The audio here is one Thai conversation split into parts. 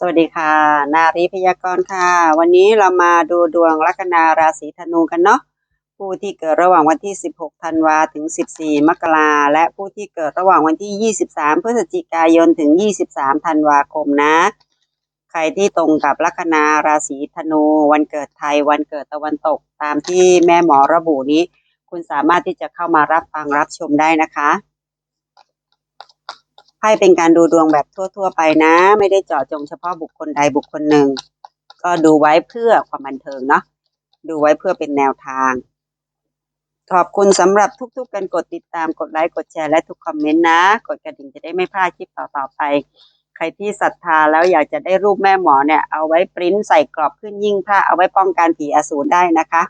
สวัสดีค่ะ นารีพยากรณ์ค่ะ วันนี้เรามาดูดวงลัคนาราศีธนูกันเนาะผู้ที่เกิดระหว่างวันที่ 16 ธันวาถึง 14 มกราและผู้ที่เกิดระหว่างวันที่ 23 พฤศจิกายนถึง 23 ธันวาคมนะ ใครที่ตรงกับลัคนาราศีธนู วันเกิดไทย วันเกิดตะวันตก ตามที่แม่หมอระบุนี้ คุณสามารถที่จะเข้ามารับฟังรับชมได้นะคะ ให้เป็นการดูดวงแบบทั่ว ๆ ไปนะ ไม่ได้เจาะจงเฉพาะบุคคลใดบุคคลหนึ่ง ก็ดูไว้เพื่อความบันเทิงเนาะดูไว้เพื่อเป็นแนวทาง ขอบคุณสำหรับทุกๆ การกดติดตามกดไลค์กดแชร์และทุกคอมเมนต์นะ กดกระดิ่งจะได้ไม่พลาดคลิปต่อๆไป ใครที่ศรัทธาแล้วอยากจะได้รูปแม่หมอเนี่ย เอาไว้ปริ้นใส่กรอบขึ้นยิ่งพระเอาไว้ป้องกันผีอสูรได้นะคะ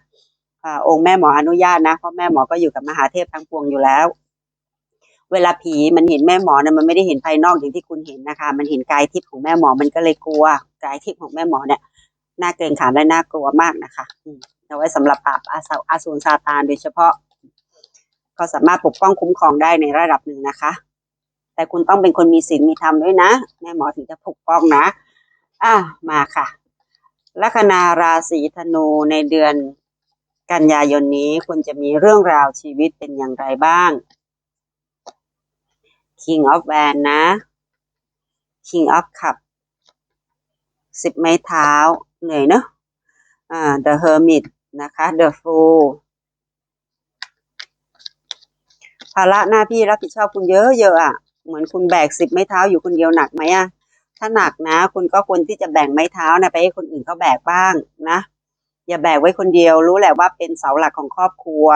อองค์แม่หมออนุญาตนะเพราะแม่หมอก็อยู่กับมหาเทพทั้งปวงอยู่แล้ว เวลาผีมันเห็นแม่หมอเนี่ยมันไม่ได้เห็นภายนอกอย่างที่คุณเห็นนะคะ มันเห็นกายทิพย์ของแม่หมอมันก็เลยกลัวกายทิพย์ของแม่หมอเนี่ยน่าเกรงขามและน่ากลัวมากนะคะเอาไว้สำหรับปราบอาสาอาสูรซาตานโดยเฉพาะ ก็สามารถปกป้องคุ้มครองได้ในระดับหนึ่งนะคะ แต่คุณต้องเป็นคนมีศีลมีธรรมด้วยนะ แม่หมอถึงจะปกป้องนะ อะมาค่ะลัคนาราศีธนูในเดือนกันยายนนี้คุณจะมีเรื่องราวชีวิตเป็นอย่างไรบ้าง King of w a n นะ King of Cup สิบไม้เท้า เหนื่อยเนอะอ่า The Hermit นะคะ The Fool ภาระหน้าที่รับผิดชอบคุณเยอะเยอะอะ เหมือนคุณแบกสิบไม้เท้าอยู่คนเดียวหนักไหมอะ ถ้าหนักนะ คุณก็ควรที่จะแบ่งไม้เท้านะไปให้คนอื่นเขาแบกบ้างนะ อย่าแบกไว้คนเดียว รู้แหละว่าเป็นเสาหลักของครอบครัว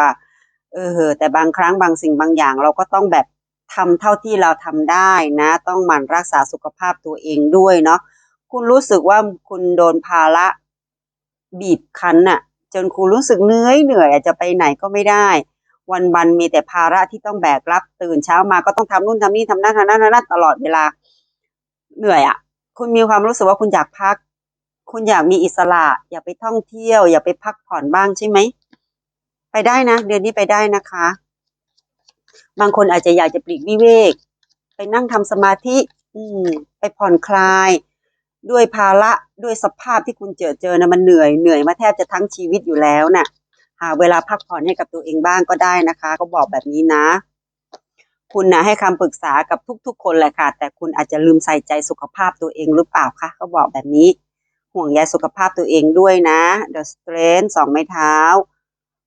เออ แต่บางครั้งบางสิ่งบางอย่างเราก็ต้องแบบ ทำเท่าที่เราทำได้นะ ต้องหมั่นรักษาสุขภาพตัวเองด้วยเนาะคุณรู้สึกว่าคุณโดนภาระบีบคั้นน่ะ จนคุณรู้สึกเหนื่อยเหนื่อยอาจจะไปไหนก็ไม่ได้ วันวันมีแต่ภาระที่ต้องแบกรับตื่นเช้ามาก็ต้องทำนู่นทำนี่ทำนั่นทำนั่นทำนั่นตลอดเวลาเหนื่อยอะ คุณมีความรู้สึกว่าคุณอยากพัก คุณอยากมีอิสระ อยากไปท่องเที่ยว อยากไปพักผ่อนบ้างใช่ไหมไปได้นะ เดือนนี้ไปได้นะคะ บางคนอาจจะอยากจะปลีกวิเวก ไปนั่งทำสมาธิ อืม ไปผ่อนคลาย ด้วยภาระด้วยสภาพที่คุณเจอเจอนะมันเหนื่อยเหนื่อยมาแทบจะทั้งชีวิตอยู่แล้วน่ะหาเวลาพักผ่อนให้กับตัวเองบ้างก็ได้นะคะ ก็บอกแบบนี้นะ คุณนะให้คำปรึกษากับทุกๆ คนแหละค่ะ แต่คุณอาจจะลืมใส่ใจสุขภาพตัวเองหรือเปล่าคะก็บอกแบบนี้ ห่วงใยสุขภาพตัวเองด้วยนะ The Strength สองไม้เท้า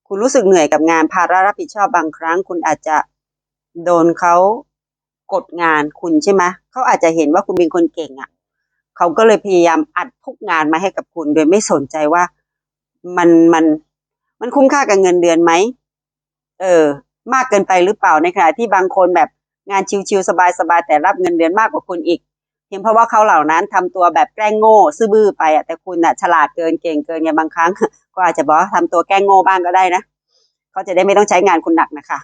คุณรู้สึกเหนื่อยกับงานภาระรับผิดชอบบางครั้ง คุณอาจจะ โดนเขากดงานคุณใช่ไหมเขาอาจจะเห็นว่าคุณเป็นคนเก่งอะเขาก็เลยพยายามอัดทุกงานมาให้กับคุณ โดยไม่สนใจว่ามันมันมันคุ้มค่ากับเงินเดือนไหมเออ มากเกินไปหรือเปล่าในขณะที่บางคนแบบงานชิวๆสบายๆแต่รับเงินเดือนมากกว่าคุณอีกเพียงเพราะว่าเขาเหล่านั้นทำตัวแบบแกล้งโง่ซื่อบื้อไปอะแต่คุณอะฉลาดเกินเก่งเกินไงบางครั้ง ก็อาจจะบอกว่าทำตัวแกล้งโง่บ้างก็ได้นะเขาจะได้ไม่ต้องใช้งานคุณหนักนะคะ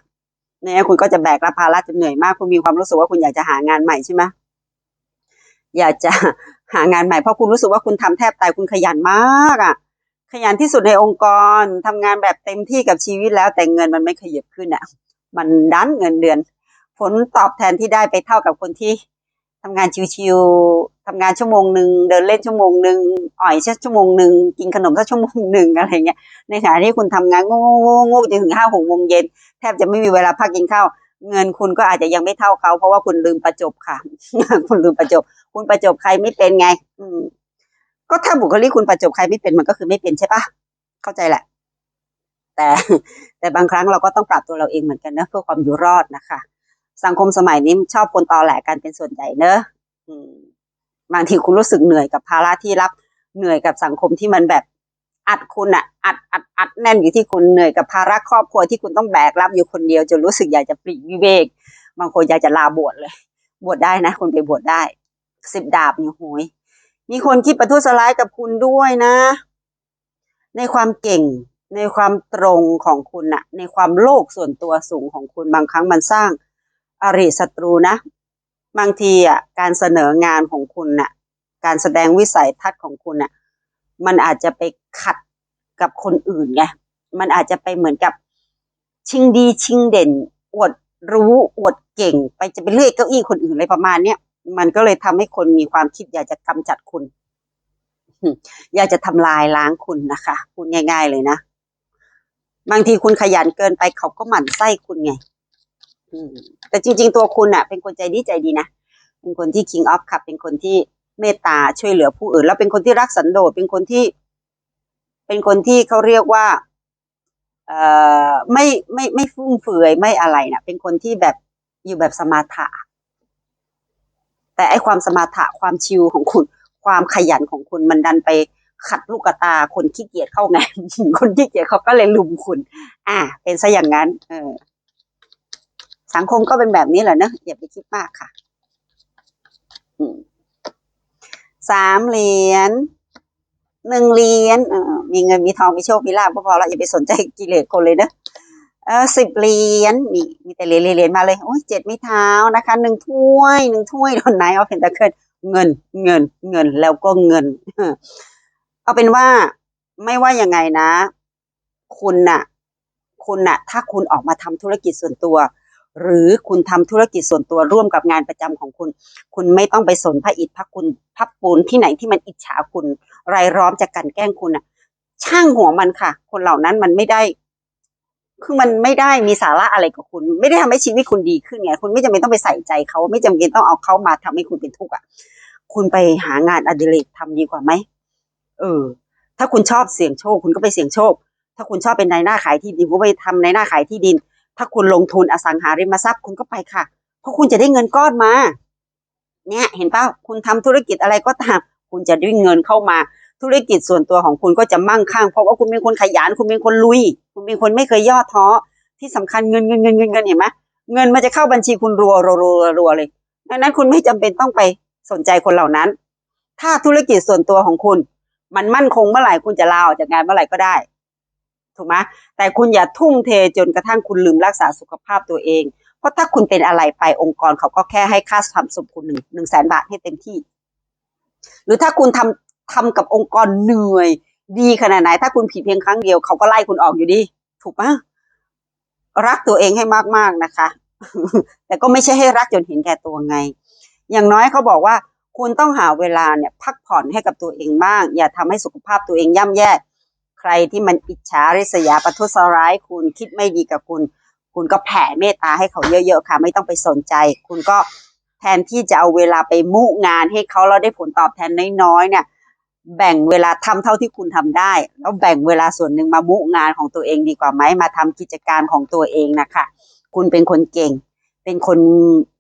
เนี่ยคุณก็จะแบกรับภาระจนเหนื่อยมากคุณมีความรู้สึกว่าคุณอยากจะหางานใหม่ใช่ไหมอยากจะหางานใหม่เพราะคุณรู้สึกว่าคุณทำแทบตายคุณขยันมากอะ ขยันที่สุดในองค์กรทำงานแบบเต็มที่กับชีวิตแล้วแต่เงินมันไม่ขยับขึ้นอะ มันดันเงินเดือน ผลตอบแทนที่ได้ไปเท่ากับคนที่ ทำงานชิวๆทำงานชั่วโมงหนึ่งเดินเล่นชั่วโมงหนึ่งอ่อยสักชั่วโมงหนึ่งกินขนมสักชั่วโมงหนึ่งอะไรเงี้ยในขณะที่คุณทำงานโง่ๆๆจนถึงห้าหกโมงเย็นแทบจะไม่มีเวลาพักกินข้าวเงินคุณก็อาจจะยังไม่เท่าเขา เพราะว่าคุณลืมประจบค่ะ คุณลืมประจบ คุณประจบใครไม่เป็นไง อืม ก็ถ้าบุคลิกคุณประจบใครไม่เป็นมันก็คือไม่เป็นใช่ปะเข้าใจแหละ แต่แต่บางครั้งเราก็ต้องปรับตัวเราเองเหมือนกันนะเพื่อความอยู่รอดนะคะ สังคมสมัยนี้ชอบคนตอแหลกันเป็นส่วนใหญ่เนอะบางทีคุณรู้สึกเหนื่อยกับภาระที่รับ เหนื่อยกับสังคมที่มันแบบอัดคุณอะอัดอัดอัดแน่นอยู่ที่คุณเหนื่อยกับภาระครอบครัวที่คุณต้องแบกรับอยู่คนเดียวจนรู้สึกอยากจะปลีกวิเวก บางคนอยากจะลาบวชเลย บวชได้นะคุณไปบวชได้สิบดาบเนี่ยโหยมีคนคิดประทุษร้ายกับคุณด้วยนะ ในความเก่งในความตรงของคุณนะในความโลภส่วนตัวสูงของคุณบางครั้งมันสร้าง อริศัตรูนะ บางทีอะการเสนองานของคุณน่ะ การแสดงวิสัยทัศน์ของคุณน่ะ มันอาจจะไปขัดกับคนอื่นไง มันอาจจะไปเหมือนกับชิงดีชิงเด่น อวดรู้อวดเก่ง ไปจะไปเลื่อยเก้าอี้คนอื่นอะไรประมาณเนี้ยมันก็เลยทำให้คนมีความคิดอยากจะกำจัดคุณ อยากจะทำลายล้างคุณนะคะพูดง่าย ๆ เลยนะ บางทีคุณขยันเกินไปเขาก็หมั่นไส้คุณไง แต่จริง ๆ ตัวคุณอะเป็นคนใจดีใจดีนะ เป็นคนที่ king of cup เป็นคนที่เมตตาช่วยเหลือผู้อื่น แล้วเป็นคนที่รักสันโดษเป็นคนที่ เป็นคนที่เขาเรียกว่า เอ่อไม่ไม่ไม่ฟุ่มเฟือยไม่อะไรนะเป็นคนที่แบบอยู่แบบสมาถะแต่ไอความสมาถะความชิลของคุณ ความขยันของคุณมันดันไปขัดลูกตาคนขี้เกียจเข้าไง คนขี้เกียจเขาก็เลยลุมคุณ อ่า เป็นซะอย่างนั้น เออ สังคมก็เป็นแบบนี้แหละเนอะอย่าไปคิดมากค่ะสามเหรียญหนึ่งเหรียญมีเงินมีทองมีโชคมีลาภก็พอล้วอย่าไปสนใจกิเลสคนเลยเนอะเออสิบเหรียญนี่มีแต่เหรียญเหรียญมาเลยโอ้ยเจ็ดไม่เท้านะคะหนึ่งถ้วยหนึ่งถ้วยโดนไหนเอาเป็นตะเคินเงินเงินเงินแล้วก็เงิน เอาเป็นว่าไม่ว่ายังไงนะ คุณน่ะ คุณน่ะ ถ้าคุณออกมาทำธุรกิจส่วนตัว หรือคุณทำธุรกิจส่วนตัวร่วมกับงานประจำของคุณ คุณไม่ต้องไปสนพระอิฐพระคุณพระปูนที่ไหนที่มันอิจฉาคุณรายล้อมจะกันแกล้งคุณอะ ช่างหัวมันค่ะ คนเหล่านั้นมันไม่ได้คือมันไม่ได้มีสาระอะไรกับคุณ ไม่ได้ทำให้ชีวิตคุณดีขึ้นไงคุณไม่จำเป็นต้องไปใส่ใจเขาไม่จำเป็นต้องเอาเขามาทำให้คุณเป็นทุกข์อะคุณไปหางานอดิเรกทำดีกว่าไหมเออ ถ้าคุณชอบเสี่ยงโชค คุณก็ไปเสี่ยงโชค ถ้าคุณชอบเป็นนายหน้าขายที่ดินคุณก็ไปทำนายหน้าขายที่ดิน ถ้าคุณลงทุนอสังหาริมทรัพย์คุณก็ไปค่ะ เพราะคุณจะได้เงินก้อนมา เนี่ยเห็นป่าคุณทำธุรกิจอะไรก็ตาม คุณจะได้เงินเข้ามา ธุรกิจส่วนตัวของคุณก็จะมั่งคั่ง เพราะว่าคุณเป็นคนขยัน คุณเป็นคนลุย คุณเป็นคนไม่เคยย่อท้อ ที่สำคัญเงินเงินเงินเงินเงินเห็นไหมเงินมันจะเข้าบัญชีคุณรัวรัวรัวรัวเลยดังนั้นคุณไม่จำเป็นต้องไปสนใจคนเหล่านั้น ถ้าธุรกิจส่วนตัวของคุณ มันมั่นคงเมื่อไหร่คุณจะลาออกจากงานเมื่อไหร่ก็ได้ ถูกไหมแต่คุณอย่าทุ่มเทจนกระทั่งคุณลืมรักษาสุขภาพตัวเอง เพราะถ้าคุณเป็นอะไรไปองค์กรเขาก็แค่ให้ค่าทำศพคุณหนึ่งหนึ่งแสนบาทให้เต็มที่ หรือถ้าคุณทำทำกับองค์กรเหนื่อย ดีขนาดไหน ถ้าคุณผิดเพียงครั้งเดียวเขาก็ไล่คุณออกอยู่ดี ถูกปะรักตัวเองให้มากๆนะคะ แต่ก็ไม่ใช่ให้รักจนเห็นแก่ตัวไง อย่างน้อยเขาบอกว่าคุณต้องหาเวลาเนี่ยพักผ่อนให้กับตัวเองบ้าง อย่าทำให้สุขภาพตัวเองย่ำแย่ ใครที่มันอิจฉาริษยาประทุษร้ายคุณคิดไม่ดีกับคุณ คุณก็แผ่เมตตาให้เขาเยอะๆค่ะ ไม่ต้องไปสนใจ คุณก็แทนที่จะเอาเวลาไปมุงานให้เขาแล้วได้ผลตอบแทนน้อยๆเนี่ยแบ่งเวลาทำเท่าที่คุณทำได้ แล้วแบ่งเวลาส่วนหนึ่งมามุงานของตัวเองดีกว่าไหมมาทำกิจการของตัวเองนะคะ คุณเป็นคนเก่ง เป็นคน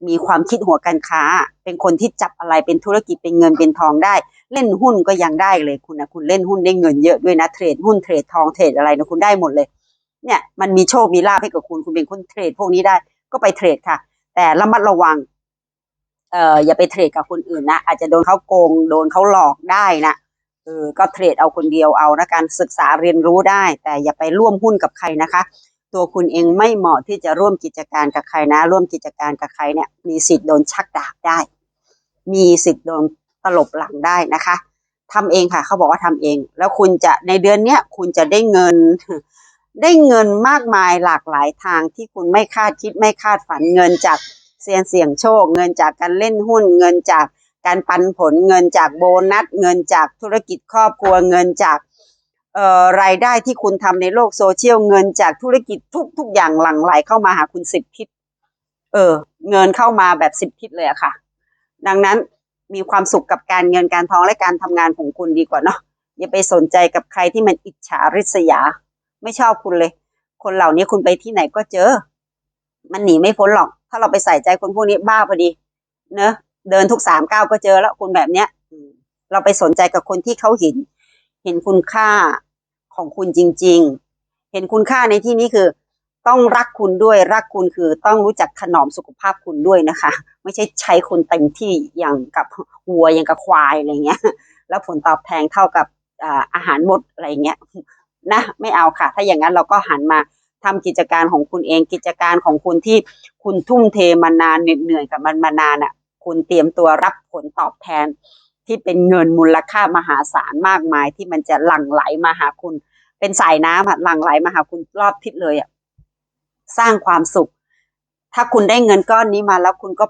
มีความคิดหัวการค้า เป็นคนที่จับอะไรเป็นธุรกิจเป็นเงินเป็นทองได้ เล่นหุ้นก็ยังได้เลยคุณนะคุณเล่นหุ้นได้เงินเยอะด้วยนะเทรดหุ้นเทรดทองเทรดอะไรนะคุณได้หมดเลย เนี่ยมันมีโชคมีลาภให้กับคุณคุณเป็นคนเทรดพวกนี้ได้ก็ไปเทรดค่ะ แต่ระมัดระวังเอ่ออย่าไปเทรดกับคนอื่นนะอาจจะโดนเขาโกงโดนเขาหลอกได้นะเออก็เทรดเอาคนเดียวเอานะการศึกษาเรียนรู้ได้ แต่อย่าไปร่วมหุ้นกับใครนะคะ ตัวคุณเองไม่เหมาะที่จะร่วมกิจการกับใครนะ ร่วมกิจการกับใครเนี่ยมีสิทธิ์โดนชักดาบได้ มีสิทธิ์โดนตลบหลังได้นะคะทำเองค่ะ เขาบอกว่าทำเอง แล้วคุณจะในเดือนเนี้ยคุณจะได้เงิน ได้เงินมากมายหลากหลายทางที่คุณไม่คาดคิดไม่คาดฝันเงินจากเซียนเสี่ยงโชค เงินจากการเล่นหุ้น เงินจากการปันผล เงินจากโบนัส เงินจากธุรกิจครอบครัว เงินจาก รายได้ที่คุณทำในโลกโซเชียลเงินจากธุรกิจทุกทุกอย่างหลั่งไหลเข้ามาหาคุณสิบทิศเออ เงินเข้ามาแบบสิบทิศเลยอะค่ะ ดังนั้นมีความสุขกับการเงินการทองและการทำงานของคุณดีกว่าเนาะอย่าไปสนใจกับใครที่มันอิจฉาริษยา ไม่ชอบคุณเลย คนเหล่านี้คุณไปที่ไหนก็เจอ มันหนีไม่พ้นหรอก ถ้าเราไปใส่ใจคนพวกนี้บ้าพอดี เนอะเดินทุกสามก้าวก็เจอแล้วคนแบบเนี้ยเราไปสนใจกับคนที่เขาเห็น เห็นคุณค่า ของคุณจริง ๆ เห็นคุณค่าในที่นี้คือ ต้องรักคุณด้วยรักคุณคือต้องรู้จักถนอมสุขภาพคุณด้วยนะคะ ไม่ใช่ใช้คุณเต็มที่อย่างกับวัวอย่างกับควายอะไรเงี้ย แล้วผลตอบแทนเท่ากับอาหารหมดอะไรเงี้ยนะไม่เอาค่ะ ถ้าอย่างนั้นเราก็หันมาทำกิจการของคุณเองกิจการของคุณที่คุณทุ่มเทมานานเหนื่อยกับมันมานานอะ คุณเตรียมตัวรับผลตอบแทน ที่เป็นเงินมูลค่ามหาศาลมากมายที่มันจะหลั่งไหลมาหาคุณ เป็นสายน้ำอะหลั่งไหลมาหาคุณรอบทิศเลยอะสร้างความสุข ถ้าคุณได้เงินก้อนนี้มาแล้วคุณก็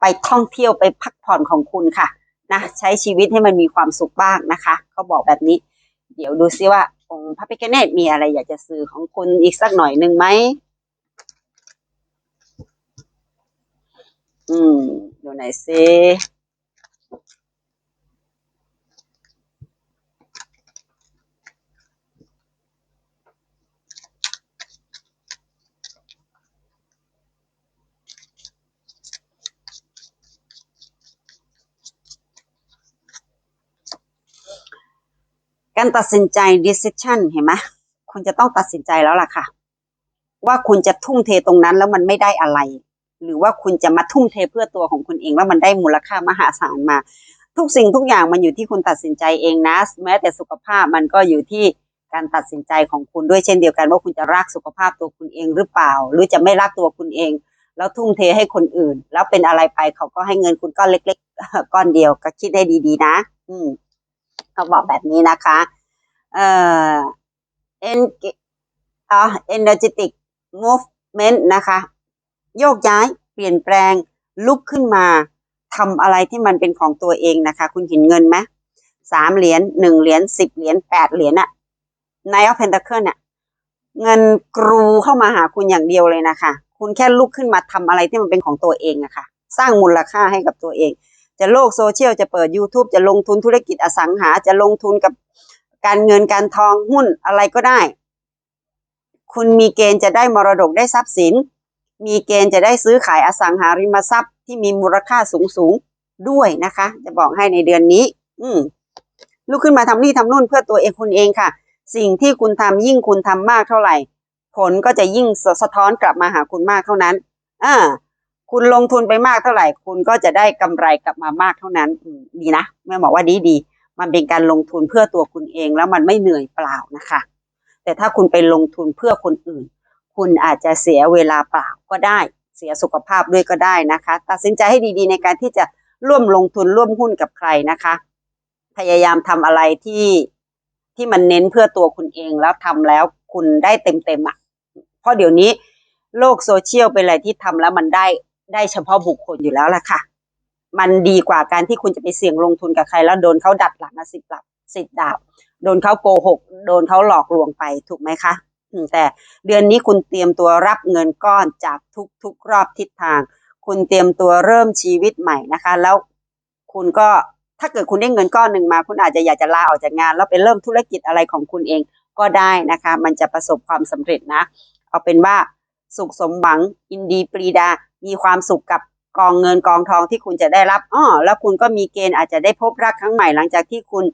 ไปท่องเที่ยวไปพักผ่อนของคุณค่ะนะใช้ชีวิตให้มันมีความสุขบ้างนะคะเขาบอกแบบนี้ เดี๋ยวดูซิว่าองค์พระพิฆเนศมีอะไรอยากจะสื่อของคุณอีกสักหน่อยหนึ่งไหมอืม ดูไหนซิ การตัดสินใจ decision เห็นไหมคุณจะต้องตัดสินใจแล้วล่ะค่ะ ว่าคุณจะทุ่มเทตรงนั้นแล้วมันไม่ได้อะไร หรือว่าคุณจะมาทุ่มเทเพื่อตัวของคุณเองแล้วมันได้มูลค่ามหาศาลมา ทุกสิ่งทุกอย่างมันอยู่ที่คุณตัดสินใจเองนะ แม้แต่สุขภาพมันก็อยู่ที่การตัดสินใจของคุณด้วยเช่นเดียวกันว่าคุณจะรักสุขภาพตัวคุณเองหรือเปล่า หรือจะไม่รักตัวคุณเอง แล้วทุ่มเทให้คนอื่น แล้วเป็นอะไรไปเขาก็ให้เงินคุณก้อนเล็ก ๆ ก้อนเดียวก็คิดให้ดี ๆ นะ อืม เขาบอกแบบนี้นะคะ เอ่อ en อ่า energetic movement นะคะ โยกย้ายเปลี่ยนแปลงลุกขึ้นมาทำอะไรที่มันเป็นของตัวเองนะคะ คุณเห็นเงินไหมสามเหรียญหนึ่งเหรียญสิบเหรียญแปดเหรียญอะในออฟเพนตาเคิลเนี่ยเงินกรูเข้ามาหาคุณอย่างเดียวเลยนะคะ คุณแค่ลุกขึ้นมาทำอะไรที่มันเป็นของตัวเองอะค่ะ สร้างมูลค่าให้กับตัวเอง จะโลกโซเชียลจะเปิด YouTube จะลงทุนธุรกิจอสังหา จะลงทุนกับการเงินการทองหุ้นอะไรก็ได้ คุณมีเกณฑ์จะได้มรดกได้ทรัพย์สิน มีเกณฑ์จะได้ซื้อขายอสังหาริมทรัพย์ที่มีมูลค่าสูงสูงๆด้วยนะคะ จะบอกให้ในเดือนนี้ อืมลุกขึ้นมาทำนี่ทำนู่นเพื่อตัวเองคุณเองค่ะ สิ่งที่คุณทำยิ่งคุณทำมากเท่าไหร่ ผลก็จะยิ่งสะท้อนกลับมาหาคุณมากเท่านั้น อ่า คุณลงทุนไปมากเท่าไหร่ คุณก็จะได้กำไรกลับมามากเท่านั้นดีนะแม่บอกว่าดีดีมันเป็นการลงทุนเพื่อตัวคุณเองแล้วมันไม่เหนื่อยเปล่านะคะ แต่ถ้าคุณไปลงทุนเพื่อคนอื่น คุณอาจจะเสียเวลาเปล่าก็ได้ เสียสุขภาพด้วยก็ได้นะคะ ตัดสินใจให้ดีๆในการที่จะร่วมลงทุนร่วมหุ้นกับใครนะคะ พยายามทำอะไรที่ที่มันเน้นเพื่อตัวคุณเองแล้วทำแล้วคุณได้เต็มๆอะเพราะเดี๋ยวนี้โลกโซเชียลเป็นอะไรที่ทำแล้วมันได้ ได้เฉพาะบุคคลอยู่แล้วล่ะค่ะ มันดีกว่าการที่คุณจะไปเสี่ยงลงทุนกับใคร แล้วโดนเขาดัดหลังสิบหลับสิบดาบ โดนเขาโกหก โดนเขาหลอกลวงไปถูกไหมคะแต่เดือนนี้คุณเตรียมตัวรับเงินก้อนจากทุกทุกรอบทิศทาง คุณเตรียมตัวเริ่มชีวิตใหม่นะคะ แล้วคุณก็ถ้าเกิดคุณได้เงินก้อนหนึ่งมา คุณอาจจะอยากจะลาออกจากงาน แล้วไปเริ่มธุรกิจอะไรของคุณเองก็ได้นะคะ มันจะประสบความสำเร็จนะ เอาเป็นว่า สุขสมหวังอินดีปรีดา มีความสุขกับกองเงินกองทองที่คุณจะได้รับอ้อแล้วคุณก็มีเกณฑ์อาจจะได้พบรักครั้งใหม่หลังจากที่คุณ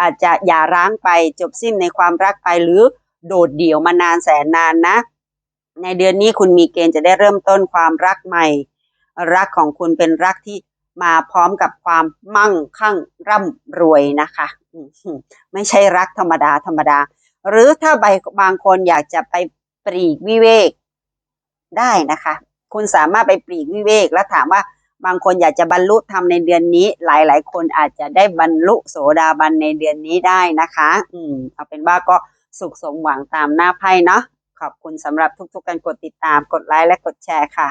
อาจจะหย่าร้างไปจบสิ้นในความรักไปหรือโดดเดี่ยวมานานแสนนานนะ ในเดือนนี้คุณมีเกณฑ์จะได้เริ่มต้นความรักใหม่ รักของคุณเป็นรักที่มาพร้อมกับความมั่งคั่งร่ำรวยนะคะไม่ใช่รักธรรมดาธรรมดา หรือถ้าใบบางคนอยากจะไปปลีกวิเวก ได้นะคะ คุณสามารถไปปลีกวิเวก แล้วถามว่าบางคนอยากจะบรรลุธรรมในเดือนนี้ หลาย ๆ คนอาจจะได้บรรลุโสดาบันในเดือนนี้ได้นะคะ อืมเอาเป็นว่าก็สุขสมหวังตามหน้าไพ่เนาะขอบคุณสำหรับทุกๆการกดติดตามกดไลค์และกดแชร์ค่ะ